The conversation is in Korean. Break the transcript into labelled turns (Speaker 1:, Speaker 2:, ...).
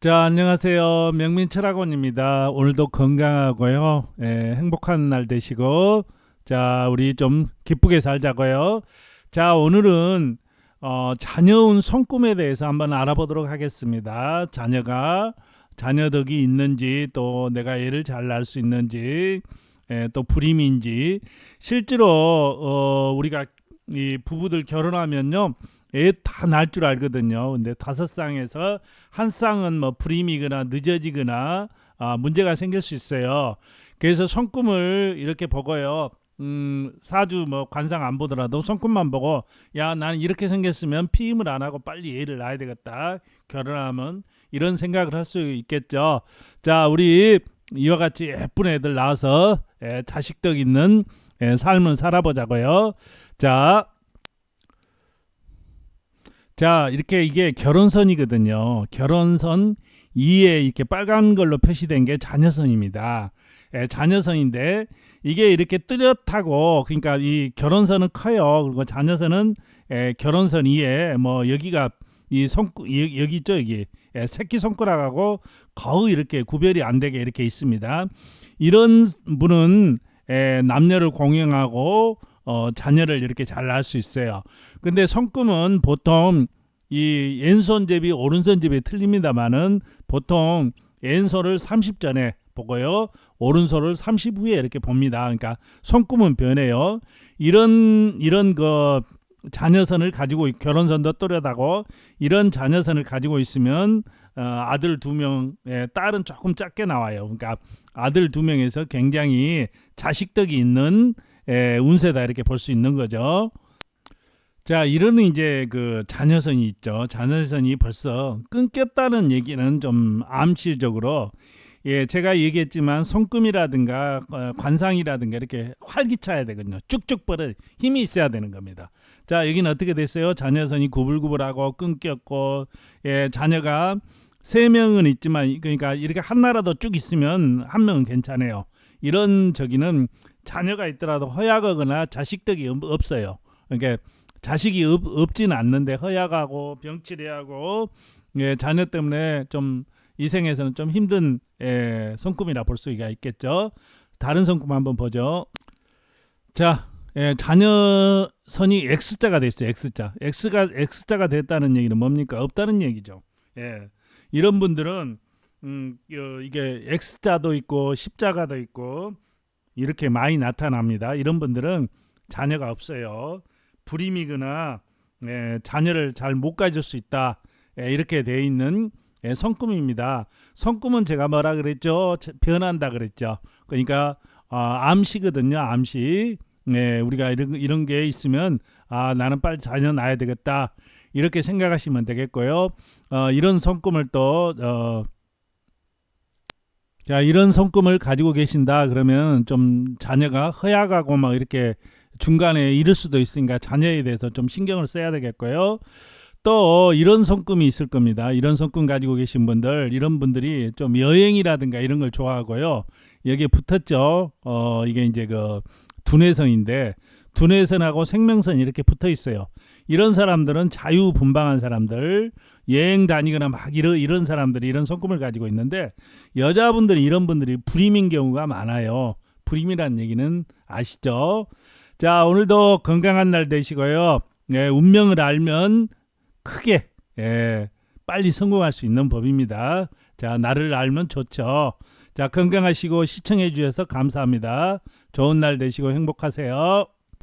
Speaker 1: 자, 안녕하세요. 명민철학원입니다. 오늘도 건강하고요. 예, 행복한 날 되시고, 자, 우리 좀 기쁘게 살자고요. 자, 오늘은 어, 자녀운 성꿈에 대해서 한번 알아보도록 하겠습니다. 자녀가 자녀 덕이 있는지 또 내가 애를 잘 낳을 수 있는지 예, 또 불임인지 실제로 어, 우리가 이 부부들 결혼하면요 애 다 낳을 줄 알거든요. 근데 다섯 쌍에서 한 쌍은 뭐 불임이거나 늦어지거나 아, 문제가 생길 수 있어요. 그래서 성꿈을 이렇게 보고요. 음, 사주 뭐 관상 안 보더라도 성꿈만 보고 야 나는 이렇게 생겼으면 피임을 안 하고 빨리 애를 낳아야 되겠다. 결혼하면 이런 생각을 할 수 있겠죠. 자, 우리 이와 같이 예쁜 애들 낳아서 예, 자식덕 있는 예, 삶을 살아보자고요. 자, 자 이렇게 이게 결혼선이거든요. 결혼선 위에 이렇게 빨간 걸로 표시된 게 자녀선입니다. 예, 자녀선인데 이게 이렇게 뚜렷하고 그러니까 이 결혼선은 커요. 그리고 자녀선은 예, 결혼선 위에 뭐 여기가 이 손, 여- 여기 있죠 여기 예, 새끼 손가락하고 거의 이렇게 구별이 안 되게 이렇게 있습니다. 이런 분은 예, 남녀를 공용하고 어, 자녀를 이렇게 잘 낳을 수 있어요. 근데 손금은 보통 이 왼손잡이 오른손잡이 틀립니다만은 보통 왼손을 30 전에 보고요. 오른손을 30 후에 이렇게 봅니다. 그러니까 손금은 변해요. 이런 이런 그 자녀선을 가지고 있- 결혼선도 또렷하고 이런 자녀선을 가지고 있으면 어, 아들 두 명, 예, 딸은 조금 작게 나와요. 그러니까 아들 두 명에서 굉장히 자식덕이 있는 예, 운세다 이렇게 볼 수 있는 거죠. 자, 이런 이제 그 자녀선이 있죠. 자녀선이 벌써 끊겼다는 얘기는 좀 암시적으로 예, 제가 얘기했지만 손금이라든가 어, 관상이라든가 이렇게 활기차야 되거든요. 쭉쭉 뻗어 힘이 있어야 되는 겁니다. 자, 여기는 어떻게 됐어요? 자녀선이 구불구불하고 끊겼고 예, 자녀가 세 명은 있지만 그러니까 이렇게 하나라도 쭉 있으면 한 명은 괜찮아요. 이런 저기는 자녀가 있더라도 허약하거나 자식덕이 없- 없어요. 그러니까 자식이 없, 없지는 않는데 허약하고 병치레하고 예, 자녀 때문에 좀 이 생에서는 좀 힘든 예, 손금이라 볼 수가 있겠죠. 다른 손금 한번 보죠. 자, 예, 자녀 선이 X자가 됐어요. X자. X가 X자가 됐다는 얘기는 뭡니까? 없다는 얘기죠. 예. 이런 분들은 음, 요, 이게 X자도 있고 십자가도 있고 이렇게 많이 나타납니다. 이런 분들은 자녀가 없어요. 불임이거나 예, 자녀를 잘 못 가질 수 있다. 예, 이렇게 돼 있는 예, 성금입니다. 성금은 제가 뭐라 그랬죠? 자- 변한다 그랬죠. 그러니까 어, 암시거든요. 암시. 예, 우리가 이런 이런 게 있으면 아 나는 빨리 자녀 낳아야 되겠다. 이렇게 생각하시면 되겠고요. 어, 이런 성금을 또 어, 자 이런 성금을 가지고 계신다 그러면 좀 자녀가 허약하고 막 이렇게 중간에 잃을 수도 있으니까 자녀에 대해서 좀 신경을 써야 되겠고요. 또 이런 성금이 있을 겁니다. 이런 성금 가지고 계신 분들, 이런 분들이 좀 여행이라든가 이런 걸 좋아하고요. 여기에 붙었죠. 어 이게 이제 그 두뇌선인데 두뇌선하고 생명선 이렇게 붙어 있어요. 이런 사람들은 자유분방한 사람들, 여행 다니거나 막 이런 이런 사람들이 이런 성금을 가지고 있는데 여자분들이 이런 분들이 불임인 경우가 많아요. 불임이라는 얘기는 아시죠? 자, 오늘도 건강한 날 되시고요. 예, 운명을 알면 크게 예, 빨리 성공할 수 있는 법입니다. 자, 나를 알면 좋죠. 자, 건강하시고 시청해 주셔서 감사합니다. 좋은 날 되시고 행복하세요.